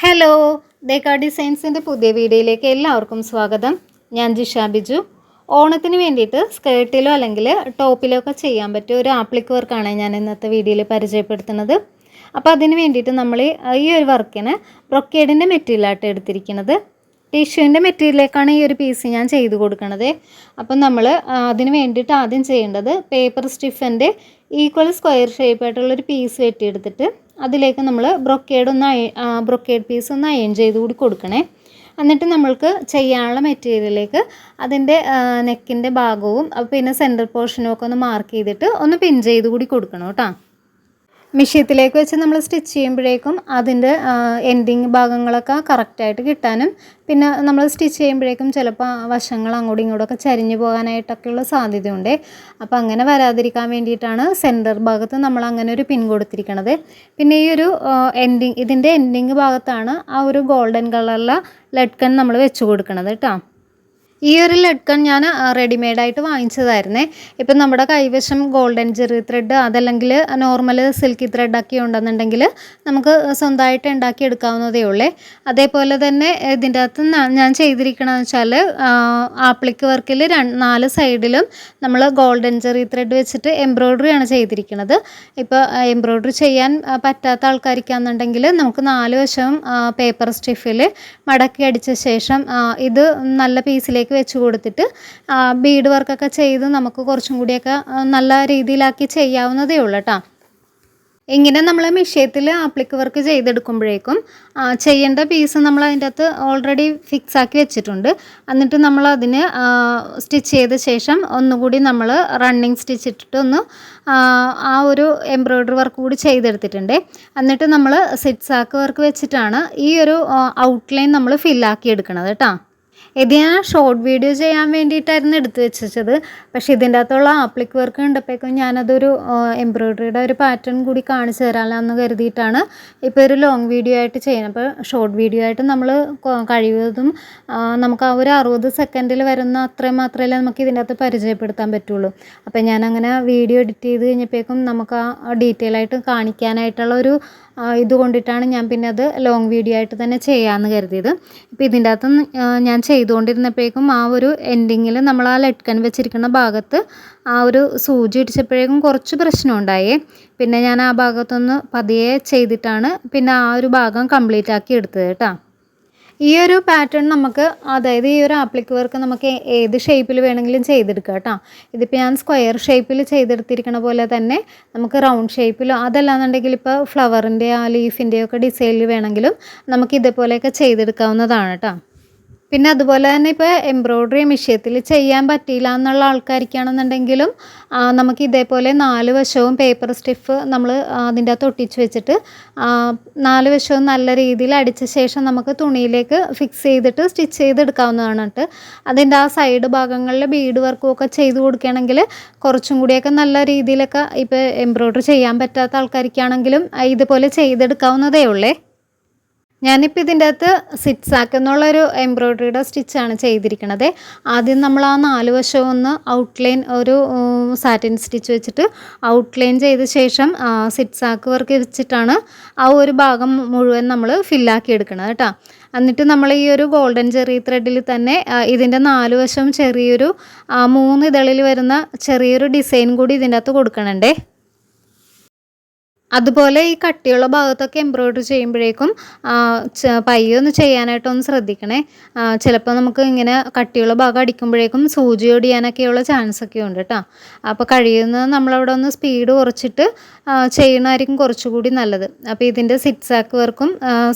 Hello ഡേക്കാ ഡിസൈൻസിന്റെ പുതിയ വീഡിയോയിലേക്ക് എല്ലാവർക്കും സ്വാഗതം. ഞാൻ ജിഷ ബിജു. ഓണത്തിന് വേണ്ടിയിട്ട് സ്കേർട്ടിലോ അല്ലെങ്കിൽ ടോപ്പിലോ ഒക്കെ ചെയ്യാൻ പറ്റിയ ഒരു ആപ്ലിക് വർക്കാണ് ഞാൻ ഇന്നത്തെ വീഡിയോയിൽ പരിചയപ്പെടുത്തുന്നത്. അപ്പോൾ അതിന് വേണ്ടിയിട്ട് നമ്മൾ ഈ ഒരു വർക്കിന് ബ്രൊക്കേഡിന്റെ മെറ്റീരിയലായിട്ട് എടുത്തിരിക്കുന്നത്. ടിഷ്യൂവിന്റെ മെറ്റീരിയലേക്കാണ് ഈ ഒരു പീസ് ഞാൻ ചെയ്ത് കൊടുക്കുന്നത് അപ്പം നമ്മൾ അതിന് വേണ്ടിയിട്ട് ആദ്യം ചെയ്യേണ്ടത് പേപ്പർ സ്റ്റിഫന്റെ ഈക്വൽ സ്ക്വയർ ഷേപ്പ് ആയിട്ടുള്ളൊരു പീസ് വെട്ടിയെടുത്തിട്ട് അതിലേക്ക് നമ്മൾ ബ്രൊക്കേഡ് ഒന്ന് ബ്രൊക്കേഡ് പീസ് ഒന്ന് അയൺ ചെയ്ത് കൂടി കൊടുക്കണേ. എന്നിട്ട് നമ്മൾക്ക് ചെയ്യാനുള്ള മെറ്റീരിയലിലേക്ക് അതിന്റെ നെക്കിന്റെ ഭാഗവും പിന്നെ സെന്റർ പോർഷനും ഒക്കെ ഒന്ന് മാർക്ക് ചെയ്തിട്ട് ഒന്ന് പിൻ ചെയ്ത് കൂടി കൊടുക്കണം കേട്ടോ. മിഷ്യത്തിലേക്ക് വെച്ച് നമ്മൾ സ്റ്റിച്ച് ചെയ്യുമ്പോഴേക്കും അതിന്റെ എൻഡിങ് ഭാഗങ്ങളൊക്കെ കറക്റ്റായിട്ട് കിട്ടാനും പിന്നെ നമ്മൾ സ്റ്റിച്ച് ചെയ്യുമ്പോഴേക്കും ചിലപ്പോൾ വശങ്ങൾ അങ്ങോട്ടും ഇങ്ങോട്ടൊക്കെ ചരിഞ്ഞു പോകാനായിട്ടൊക്കെയുള്ള സാധ്യതയുണ്ട്. അപ്പോൾ അങ്ങനെ വരാതിരിക്കാൻ വേണ്ടിയിട്ടാണ് സെന്റർ ഭാഗത്ത് നമ്മൾ അങ്ങനെ ഒരു പിൻ കൊടുത്തിരിക്കണത്. പിന്നെ ഈ ഒരു എൻഡിങ് ഇതിന്റെ എൻഡിങ് ഭാഗത്താണ് ആ ഒരു ഗോൾഡൻ കളറിലെ ലഡ്കൺ നമ്മൾ വെച്ച് കൊടുക്കണത് കേട്ടോ. ഈ ഒരു ലഡ്കൺ ഞാൻ റെഡിമെയ്ഡായിട്ട് വാങ്ങിച്ചതായിരുന്നേ. ഇപ്പം നമ്മുടെ കൈവശം ഗോൾഡൻ ജെറി ത്രെഡ് അതല്ലെങ്കിൽ നോർമൽ സിൽക്കി ത്രെഡൊക്കെ ഉണ്ടെന്നുണ്ടെങ്കിൽ നമുക്ക് സ്വന്തമായിട്ട് ഉണ്ടാക്കി എടുക്കാവുന്നതേ ഉള്ളേ. അതേപോലെ തന്നെ ഇതിന്റെ അകത്ത് ഞാൻ ചെയ്തിരിക്കണമെന്ന് വെച്ചാൽ ആപ്ലിക്ക് വർക്കിൽ നാല് സൈഡിലും നമ്മൾ ഗോൾഡൻ ജെറി ത്രെഡ് വെച്ചിട്ട് എംബ്രോയ്ഡറിയാണ് ചെയ്തിരിക്കുന്നത് ഇപ്പോൾ എംബ്രോയ്ഡറി ചെയ്യാൻ പറ്റാത്ത ആൾക്കാർക്കാണെന്നുണ്ടെങ്കിൽ നമുക്ക് നാല് വശവും പേപ്പർ സ്റ്റിഫിൽ മടക്കി അടിച്ച ശേഷം ഇത് നല്ല പീസിലേക്ക് അതിലേക്ക് വെച്ച് കൊടുത്തിട്ട് ബീഡ് വർക്കൊക്കെ ചെയ്ത് നമുക്ക് കുറച്ചും കൂടിയൊക്കെ നല്ല രീതിയിലാക്കി ചെയ്യാവുന്നതേ ഉള്ളൂ കേട്ടോ ഇങ്ങനെ നമ്മൾ മിഷ്യത്തിൽ ആപ്ലിക്ക് വർക്ക് ചെയ്തെടുക്കുമ്പോഴേക്കും ചെയ്യേണ്ട പീസ് നമ്മൾ അതിന്റെ അകത്ത് ഓൾറെഡി ഫിക്സ് ആക്കി വെച്ചിട്ടുണ്ട്. എന്നിട്ട് നമ്മൾ അതിന് സ്റ്റിച്ച് ചെയ്ത ശേഷം ഒന്നുകൂടി നമ്മൾ റണ്ണിങ് സ്റ്റിച്ച് ഇട്ടിട്ട് ഒന്ന് ആ ഒരു എംബ്രോയ്ഡറി വർക്ക് കൂടി ചെയ്തെടുത്തിട്ടുണ്ട്. എന്നിട്ട് നമ്മൾ സിറ്റ്സാക്ക് വർക്ക് വെച്ചിട്ടാണ് ഈ ഒരു ഔട്ട്ലൈൻ നമ്മൾ ഫില്ലാക്കി എടുക്കണത് കേട്ടോ ഇത് ഞാൻ ഷോർട്ട് വീഡിയോ ചെയ്യാൻ വേണ്ടിയിട്ടായിരുന്നു എടുത്തു വെച്ചത്. പക്ഷേ ഇതിന്റെ അകത്തുള്ള ആപ്ലിക് വർക്ക് കണ്ടപ്പോഴേക്കും ഞാനതൊരു എംബ്രോയ്ഡറിയുടെ ഒരു പാറ്റേൺ കൂടി കാണിച്ചു തരാമെന്ന് കരുതിയിട്ടാണ് ഇപ്പോൾ ഒരു ലോങ് വീഡിയോ ആയിട്ട് ചെയ്യുന്നത്. അപ്പോൾ ഷോർട്ട് വീഡിയോ ആയിട്ട് നമ്മൾ കഴിവതും നമുക്ക് ആ ഒരു അറുപത് സെക്കൻഡിൽ വരുന്ന അത്രയും മാത്രമേ നമുക്ക് ഇതിന്റെ അകത്ത് പരിചയപ്പെടുത്താൻ പറ്റുള്ളൂ. അപ്പോൾ ഞാനങ്ങനെ വീഡിയോ എഡിറ്റ് ചെയ്ത് കഴിഞ്ഞപ്പോഴേക്കും നമുക്ക് ആ ഡീറ്റെയിൽ ആയിട്ട് കാണിക്കാനായിട്ടുള്ള ഒരു ഇതുകൊണ്ടിട്ടാണ് ഞാൻ പിന്നെ അത് ലോങ് വീഡിയോ ആയിട്ട് തന്നെ ചെയ്യാമെന്ന് കരുതിയത്. ഇപ്പോൾ ഇതിന്റെ അകത്ത് ഞാൻ ചെയ്തുകൊണ്ടിരുന്നപ്പോഴേക്കും ആ ഒരു എൻഡിങ്ങിൽ നമ്മൾ ആ ലട്കൻ വെച്ചിരിക്കുന്ന ഭാഗത്ത് ആ ഒരു സൂചി ഇടിച്ചപ്പോഴേക്കും കുറച്ച് പ്രശ്നം ഉണ്ടായി. പിന്നെ ഞാൻ ആ ഭാഗത്തൊന്ന് പതിയെ ചെയ്തിട്ടാണ് പിന്നെ ആ ഒരു ഭാഗം കംപ്ലീറ്റ് ആക്കി എടുത്തത് കേട്ടോ. ഈ ഒരു പാറ്റേൺ നമുക്ക് അതായത് ഈ ഒരു ആപ്ലിക് വർക്ക് നമുക്ക് ഏത് ഷേപ്പിൽ വേണമെങ്കിലും ചെയ്തെടുക്കാം കേട്ടോ. ഇതിപ്പോൾ ഞാൻ സ്ക്വയർ ഷേപ്പിൽ ചെയ്തെടുത്തിരിക്കണ പോലെ തന്നെ നമുക്ക് റൗണ്ട് ഷേപ്പിലോ അതല്ലാന്നുണ്ടെങ്കിൽ ഇപ്പോൾ ഫ്ലവറിന്റെ ആ ലീഫിന്റെയോ ഒക്കെ ഡിസൈനിൽ വേണമെങ്കിലും നമുക്ക് ഇതേപോലെയൊക്കെ ചെയ്തെടുക്കാവുന്നതാണ് കേട്ടോ. പിന്നെ അതുപോലെ തന്നെ ഇപ്പോൾ എംബ്രോയ്ഡറി മിഷ്യത്തിൽ ചെയ്യാൻ പറ്റിയില്ല എന്നുള്ള ആൾക്കാർക്കാണെന്നുണ്ടെങ്കിലും നമുക്ക് ഇതേപോലെ നാല് വശവും പേപ്പർ സ്റ്റിഫ് നമ്മൾ അതിന്റെ അകത്ത് ഒട്ടിച്ച് വെച്ചിട്ട് നാല് വശവും നല്ല രീതിയിൽ അടിച്ച ശേഷം നമുക്ക് തുണിയിലേക്ക് ഫിക്സ് ചെയ്തിട്ട് സ്റ്റിച്ച് ചെയ്തെടുക്കാവുന്നതാണ് അതിന്റെ ആ സൈഡ് ഭാഗങ്ങളിൽ ബീഡ് വർക്കും ഒക്കെ ചെയ്ത് കൊടുക്കുകയാണെങ്കിൽ കുറച്ചും കൂടിയൊക്കെ നല്ല രീതിയിലൊക്കെ ഇപ്പോൾ എംബ്രോയ്ഡറി ചെയ്യാൻ പറ്റാത്ത ആൾക്കാർക്കാണെങ്കിലും ഇതുപോലെ ചെയ്തെടുക്കാവുന്നതേ ഉള്ളേ. ഞാനിപ്പോൾ ഇതിന്റെ അകത്ത് സിറ്റ്സ് ആക്കുന്നുള്ളൊരു എംബ്രോയ്ഡറിയുടെ സ്റ്റിച്ചാണ് ചെയ്തിരിക്കുന്നത് ആദ്യം നമ്മൾ ആ നാല് വശവും ഒന്ന് ഔട്ട്ലൈൻ ഒരു സാറ്റിൻ സ്റ്റിച്ച് വെച്ചിട്ട് ഔട്ട്ലൈൻ ചെയ്ത ശേഷം സിറ്റ്സ് ആക്ക് വർക്ക് വെച്ചിട്ടാണ് ആ ഒരു ഭാഗം മുഴുവൻ നമ്മൾ ഫില്ലാക്കി എടുക്കണത് കേട്ടോ. എന്നിട്ട് നമ്മൾ ഈ ഒരു ഗോൾഡൻ ചെറി ത്രെഡിൽ തന്നെ ഇതിന്റെ നാല് വശവും ചെറിയൊരു മൂന്ന് ഇതളിൽ വരുന്ന ചെറിയൊരു ഡിസൈൻ കൂടി ഇതിന്റെ അകത്ത് കൊടുക്കണുണ്ടേ. അതുപോലെ ഈ കട്ടിയുള്ള ഭാഗത്തൊക്കെ എംബ്രോയിഡറി ചെയ്യുമ്പോഴേക്കും പയ്യൊന്ന് ചെയ്യാനായിട്ടൊന്ന് ശ്രദ്ധിക്കണേ. ചിലപ്പോൾ നമുക്ക് ഇങ്ങനെ കട്ടിയുള്ള ഭാഗം അടിക്കുമ്പോഴേക്കും സൂചി ഒടിയാനൊക്കെയുള്ള ചാൻസ് ഒക്കെ ഉണ്ട് കേട്ടോ അപ്പോൾ കഴിയുന്നത് നമ്മളവിടെ ഒന്ന് സ്പീഡ് കുറച്ചിട്ട് ചെയ്യണമായിരിക്കും കുറച്ചുകൂടി നല്ലത്. അപ്പോൾ ഇതിന്റെ സിറ്റ്സാക്ക് വർക്കും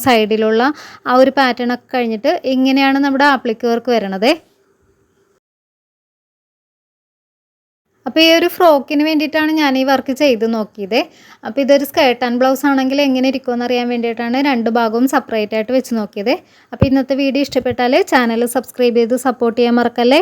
സൈഡിലുള്ള ആ ഒരു പാറ്റേൺ ഒക്കെ കഴിഞ്ഞിട്ട് ഇങ്ങനെയാണ് നമ്മുടെ ആപ്ലിക്ക് വർക്ക് വരണതേ. അപ്പോൾ ഈ ഒരു ഫ്രോക്കിന് വേണ്ടിയിട്ടാണ് ഞാൻ ഈ വർക്ക് ചെയ്ത് നോക്കിയത്. അപ്പോൾ ഇതൊരു സ്കേർട്ട് ആൻഡ് ബ്ലൗസ് ആണെങ്കിൽ എങ്ങനെ ഇരിക്കുമെന്ന് അറിയാൻ വേണ്ടിയിട്ടാണ് രണ്ട് ഭാഗവും സെപ്പറേറ്റ് ആയിട്ട് വെച്ച് നോക്കിയത്. അപ്പോൾ ഇന്നത്തെ വീഡിയോ ഇഷ്ടപ്പെട്ടാൽ ചാനൽ സബ്സ്ക്രൈബ് ചെയ്ത് സപ്പോർട്ട് ചെയ്യാൻ മറക്കല്ലേ?